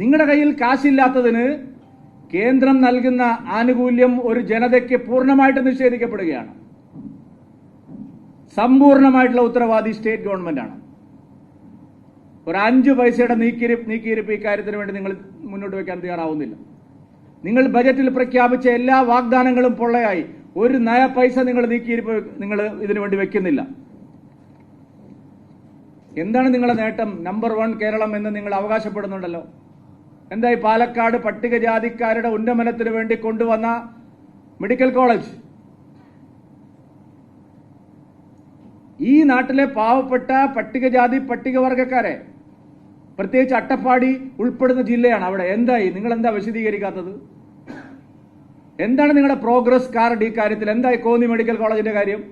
നിങ്ങളുടെ കയ്യിൽ കാശില്ലാത്തതിന് കേന്ദ്രം നൽകുന്ന ആനുകൂല്യം ഒരു ജനതയ്ക്ക് പൂർണമായിട്ട് നിഷേധിക്കപ്പെടുകയാണ്. സമ്പൂർണമായിട്ടുള്ള ഉത്തരവാദി സ്റ്റേറ്റ് ഗവൺമെന്റാണ് ഒരു അഞ്ച് പൈസയുടെ നീക്കിരി നീക്കിയിരിപ്പ് ഇക്കാര്യത്തിന് വേണ്ടി നിങ്ങൾ മുന്നോട്ട് വയ്ക്കാൻ തയ്യാറാവുന്നില്ല. നിങ്ങൾ ബജറ്റിൽ പ്രഖ്യാപിച്ച എല്ലാ വാഗ്ദാനങ്ങളും പൊള്ളയായി. ഒരു നയ പൈസ നിങ്ങൾ നീക്കിയിരിപ്പ് നിങ്ങൾ ഇതിനു വേണ്ടി വെക്കുന്നില്ല എന്താണ് നിങ്ങളുടെ നേട്ടം? നമ്പർ വൺ കേരളം എന്ന് നിങ്ങൾ അവകാശപ്പെടുന്നുണ്ടല്ലോ. എന്തായി പാലക്കാട് പട്ടികജാതിക്കാരുടെ ഉന്നമനത്തിന് വേണ്ടി കൊണ്ടുവന്ന മെഡിക്കൽ കോളേജ്? ഈ നാട്ടിലെ പാവപ്പെട്ട പട്ടികജാതി പട്ടികവർഗക്കാരെ പ്രത്യേകിച്ച് അട്ടപ്പാടി ഉൾപ്പെടുന്ന ജില്ലയാണ് അവിടെ. എന്തായി? നിങ്ങൾ എന്താ വിശദീകരിക്കാത്തത്? എന്താണ് നിങ്ങളുടെ പ്രോഗ്രസ് കാർഡ് ഈ കാര്യത്തിൽ? എന്തായി കോന്നി മെഡിക്കൽ കോളേജിന്റെ കാര്യം?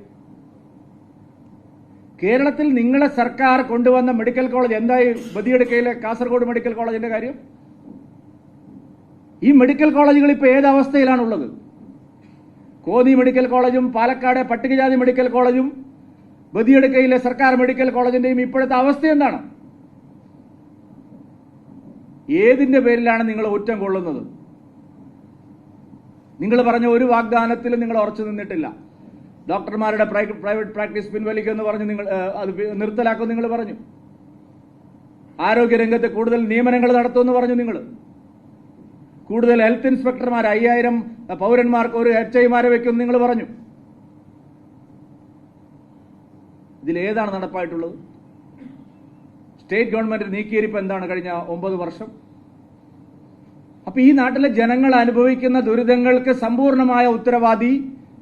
കേരളത്തിൽ നിങ്ങളെ സർക്കാർ കൊണ്ടുവന്ന മെഡിക്കൽ കോളേജ് എന്തായി? ബദിയെടുക്കയിലെ കാസർഗോഡ് മെഡിക്കൽ കോളേജിന്റെ കാര്യം? ഈ മെഡിക്കൽ കോളേജുകൾ ഇപ്പോൾ ഏത് അവസ്ഥയിലാണുള്ളത്? കോന്നി മെഡിക്കൽ കോളേജും പാലക്കാട് പട്ടികജാതി മെഡിക്കൽ കോളേജും ബദിയടുക്കയിലെ സർക്കാർ മെഡിക്കൽ കോളേജിന്റെയും ഇപ്പോഴത്തെ അവസ്ഥ എന്താണ്? ഏതിന്റെ പേരിലാണ് നിങ്ങൾ കുറ്റം കൊള്ളുന്നത്? നിങ്ങൾ പറഞ്ഞ ഒരു വാഗ്ദാനത്തിലും നിങ്ങൾ ഉറച്ചു നിന്നിട്ടില്ല. ഡോക്ടർമാരുടെ പ്രൈവറ്റ് പ്രാക്ടീസ് പിൻവലിക്കുമെന്ന് പറഞ്ഞ് നിങ്ങൾ അത് നിർത്തലാക്കും നിങ്ങൾ പറഞ്ഞു. ആരോഗ്യരംഗത്ത് കൂടുതൽ നിയമനങ്ങൾ നടത്തുമെന്ന് പറഞ്ഞു നിങ്ങൾ. കൂടുതൽ ഹെൽത്ത് ഇൻസ്പെക്ടർമാർ അയ്യായിരം പൗരന്മാർക്ക് ഒരു എച്ച് ഐമാരെ വെക്കും നിങ്ങൾ പറഞ്ഞു. ഇതിലേതാണ് നടപ്പായിട്ടുള്ളത്? സ്റ്റേറ്റ് ഗവൺമെന്റ് നീക്കിയിരിപ്പ് എന്താണ് കഴിഞ്ഞ ഒമ്പത് വർഷം? അപ്പൊ ഈ നാട്ടിലെ ജനങ്ങൾ അനുഭവിക്കുന്ന ദുരിതങ്ങൾക്ക് സമ്പൂർണമായ ഉത്തരവാദി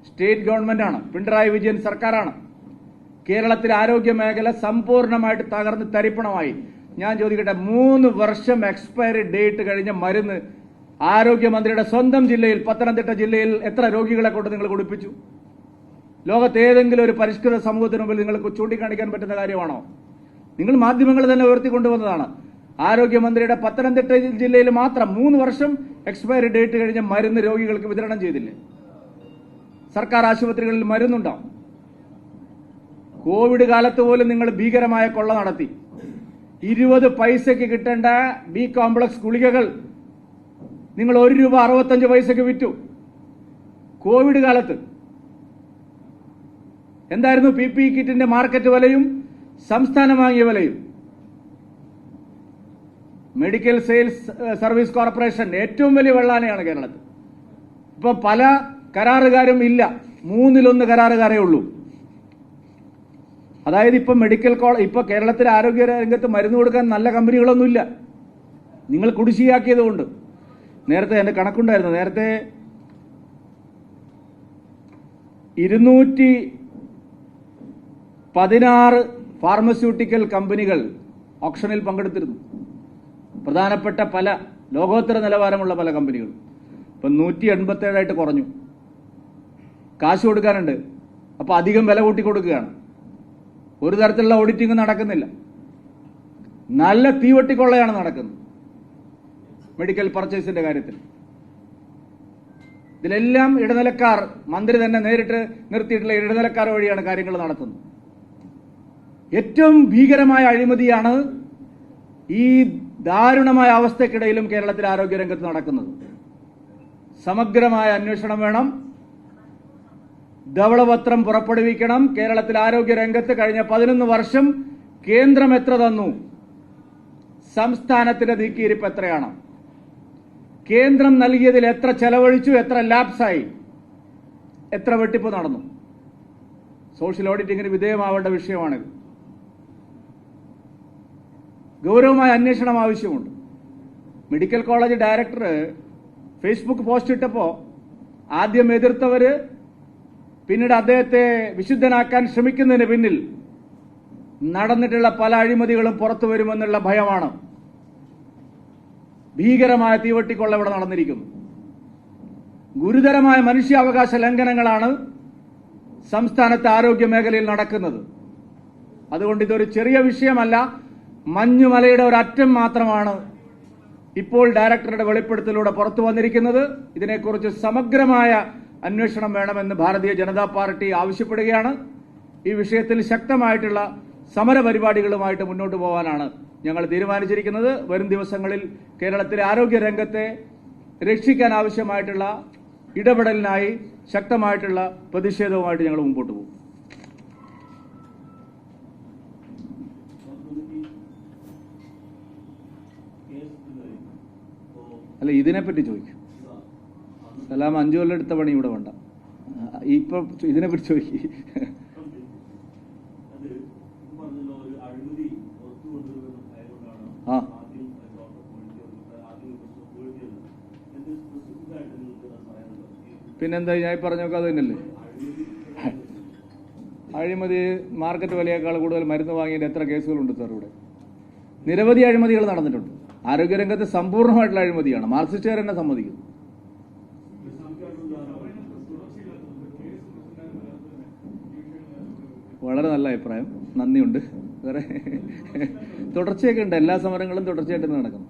സ്റ്റേറ്റ് ഗവൺമെന്റ് ആണ് പിണറായി വിജയൻ സർക്കാരാണ്. കേരളത്തിലെ ആരോഗ്യ മേഖല സമ്പൂർണമായിട്ട് തകർന്ന് തരിപ്പണമായി. ഞാൻ ചോദിക്കട്ടെ മൂന്ന് വർഷം എക്സ്പയറി ഡേറ്റ് കഴിഞ്ഞ മരുന്ന് ആരോഗ്യമന്ത്രിയുടെ സ്വന്തം ജില്ലയിൽ പത്തനംതിട്ട ജില്ലയിൽ എത്ര രോഗികളെ കൊണ്ട് നിങ്ങൾ കുടിപ്പിച്ചു? ലോകത്ത് ഏതെങ്കിലും ഒരു പരിഷ്കൃത സമൂഹത്തിന് മുമ്പിൽ നിങ്ങൾക്ക് ചൂണ്ടിക്കാണിക്കാൻ പറ്റുന്ന കാര്യമാണോ? നിങ്ങൾ മാധ്യമങ്ങൾ തന്നെ ഉയർത്തിക്കൊണ്ടുവന്നതാണ്. ആരോഗ്യമന്ത്രിയുടെ പത്തനംതിട്ട ജില്ലയിൽ മാത്രം മൂന്ന് വർഷം എക്സ്പയറി ഡേറ്റ് കഴിഞ്ഞ മരുന്ന് രോഗികൾക്ക് വിതരണം ചെയ്തില്ലേ? സർക്കാർ ആശുപത്രികളിൽ മരുന്നുണ്ടാവും കോവിഡ് കാലത്ത് പോലും നിങ്ങൾ ഭീകരമായ കൊള്ള നടത്തി. ഇരുപത് പൈസയ്ക്ക് കിട്ടേണ്ട ബി കോംപ്ലക്സ് ഗുളികകൾ നിങ്ങൾ ഒരു രൂപ അറുപത്തഞ്ച് പൈസക്ക് വിറ്റു. കോവിഡ് കാലത്ത്. എന്തായിരുന്നു പി പി കിറ്റിന്റെ മാർക്കറ്റ് വിലയും സംസ്ഥാനം വാങ്ങിയ വിലയും? മെഡിക്കൽ സെയിൽസ് സർവീസ് കോർപ്പറേഷൻ ഏറ്റവും വലിയ വെള്ളാനയാണ് കേരളത്തിൽ. ഇപ്പൊ പല കരാറുകാരും ഇല്ല. മൂന്നിലൊന്ന് കരാറുകാരേ ഉള്ളൂ. അതായത് ഇപ്പൊ മെഡിക്കൽ കോളേജ് ഇപ്പൊ കേരളത്തിലെ ആരോഗ്യ രംഗത്ത് മരുന്ന് കൊടുക്കാൻ നല്ല കമ്പനികളൊന്നുമില്ല. നിങ്ങൾ കുടിശ്ശിയാക്കിയത് കൊണ്ട് നേരത്തെ എന്റെ കണക്കുണ്ടായിരുന്നു. നേരത്തെ ഇരുന്നൂറ്റി പതിനാറ് ഫാർമസ്യൂട്ടിക്കൽ കമ്പനികൾ ഓപ്ഷനിൽ പങ്കെടുത്തിരുന്നു. പ്രധാനപ്പെട്ട പല ലോകോത്തര നിലവാരമുള്ള പല കമ്പനികൾ ഇപ്പം നൂറ്റി എൺപത്തേഴായിട്ട് കുറഞ്ഞു. കാശ് കൊടുക്കാനുണ്ട്. അപ്പോൾ അധികം വില കൂട്ടി കൊടുക്കുകയാണ്. ഒരു തരത്തിലുള്ള ഓഡിറ്റിംഗ് നടക്കുന്നില്ല. നല്ല തീവട്ടിക്കൊള്ളയാണ് നടക്കുന്നത്. മെഡിക്കൽ പർച്ചേസിന്റെ കാര്യത്തിൽ. ഇതിലെല്ലാം ഇടനിലക്കാർ മന്ത്രി തന്നെ നേരിട്ട് നിർത്തിയിട്ടുള്ള ഇടനിലക്കാർ വഴിയാണ് കാര്യങ്ങൾ നടത്തുന്നത്. ഏറ്റവും ഭീകരമായ അഴിമതിയാണ് ഈ ദാരുണമായ അവസ്ഥക്കിടയിലും കേരളത്തിലെ ആരോഗ്യരംഗത്ത് നടക്കുന്നത്. സമഗ്രമായ അന്വേഷണം വേണം. ധവളപത്രം പുറപ്പെടുവിക്കണം. കേരളത്തിലെ ആരോഗ്യ രംഗത്ത് കഴിഞ്ഞ പതിനൊന്ന് വർഷം കേന്ദ്രം എത്ര തന്നു? സംസ്ഥാനത്തിന്റെ നീക്കിയിരിപ്പ് എത്രയാണ്? കേന്ദ്രം നൽകിയതിൽ എത്ര ചെലവഴിച്ചു എത്ര ലാപ്സായി എത്ര വെട്ടിപ്പ് നടന്നു. സോഷ്യൽ ഓഡിറ്റിങ്ങിന് വിധേയമാവേണ്ട വിഷയമാണിത്. ഗൗരവമായ അന്വേഷണം ആവശ്യമുണ്ട്. Medical college director Facebook post ഇട്ടപ്പോൾ ആദ്യം എതിർത്തവര് പിന്നീട് അദ്ദേഹത്തെ വിശുദ്ധനാക്കാൻ ശ്രമിക്കുന്നതിന് പിന്നിൽ നടന്നിട്ടുള്ള പല അഴിമതികളും പുറത്തു വരുമെന്നുള്ള ഭയമാണ്. ഭീകരമായ തീവട്ടിക്കൊള്ള ഇവിടെ നടന്നിരിക്കുന്നു. ഗുരുതരമായ മനുഷ്യാവകാശ ലംഘനങ്ങളാണ് സംസ്ഥാനത്തെ ആരോഗ്യ മേഖലയിൽ നടക്കുന്നത്. അതുകൊണ്ട് ഇതൊരു ചെറിയ വിഷയമല്ല മഞ്ഞുമലയുടെ ഒരു അറ്റം മാത്രമാണ് ഇപ്പോൾ ഡയറക്ടറുടെ വെളിപ്പെടുത്തലൂടെ പുറത്തു വന്നിരിക്കുന്നത്. ഇതിനെക്കുറിച്ച് സമഗ്രമായ അന്വേഷണം വേണമെന്ന് ഭാരതീയ ജനതാ പാർട്ടി ആവശ്യപ്പെടുകയാണ്. ഈ വിഷയത്തിൽ ശക്തമായിട്ടുള്ള സമരപരിപാടികളുമായിട്ട് മുന്നോട്ട് പോകാനാണ് ഞങ്ങൾ തീരുമാനിച്ചിരിക്കുന്നത് വരും ദിവസങ്ങളിൽ കേരളത്തിലെ ആരോഗ്യ രംഗത്തെ രക്ഷിക്കാൻ ആവശ്യമായിട്ടുള്ള ഇടപെടലിനായി ശക്തമായിട്ടുള്ള പ്രതിഷേധവുമായിട്ട് ഞങ്ങൾ മുമ്പോട്ട് പോകും. അല്ല ഇതിനെപ്പറ്റി ചോദിക്കും. സലാം അഞ്ചു കൊല്ലം എടുത്ത പണി ഇവിടെ വേണ്ട. ഇപ്പൊ ഇതിനെപ്പറ്റി ചോദിക്കും അത് പറഞ്ഞല്ലോ ഒരു അഴിമതി പുറത്തു കൊണ്ടുവരുന്ന ആയതുകൊണ്ടാണ് ആ. ആദ്യം ഡോക്ടർ പോയിട്ട് ആദ്യം പോയിട്ട് എന്ത് സ്പെസിഫിക് ആയിട്ട് നിങ്ങൾക്ക് അത് പറയാനുള്ളത് ഈ പിന്നെന്താ ഞാൻ പറഞ്ഞൊക്കെ അത് തന്നെയല്ലേ? അഴിമതി മാർക്കറ്റ് വിലയേക്കാൾ കൂടുതൽ മരുന്ന് വാങ്ങിയിട്ട് എത്ര കേസുകളുണ്ട് സാർ ഇവിടെ? നിരവധി അഴിമതികൾ നടന്നിട്ടുണ്ട്. ആരോഗ്യരംഗത്ത് സമ്പൂർണമായിട്ടുള്ള അഴിമതിയാണ്. മാർക്സിസ്റ്റുകാർ തന്നെ സമ്മതിക്കുന്നു. വളരെ നല്ല അഭിപ്രായം. നന്ദിയുണ്ട്. വേറെ? തുടർച്ചയൊക്കെ ഉണ്ട്. എല്ലാ സമരങ്ങളും തുടർച്ചയായിട്ട് നടക്കുന്നു.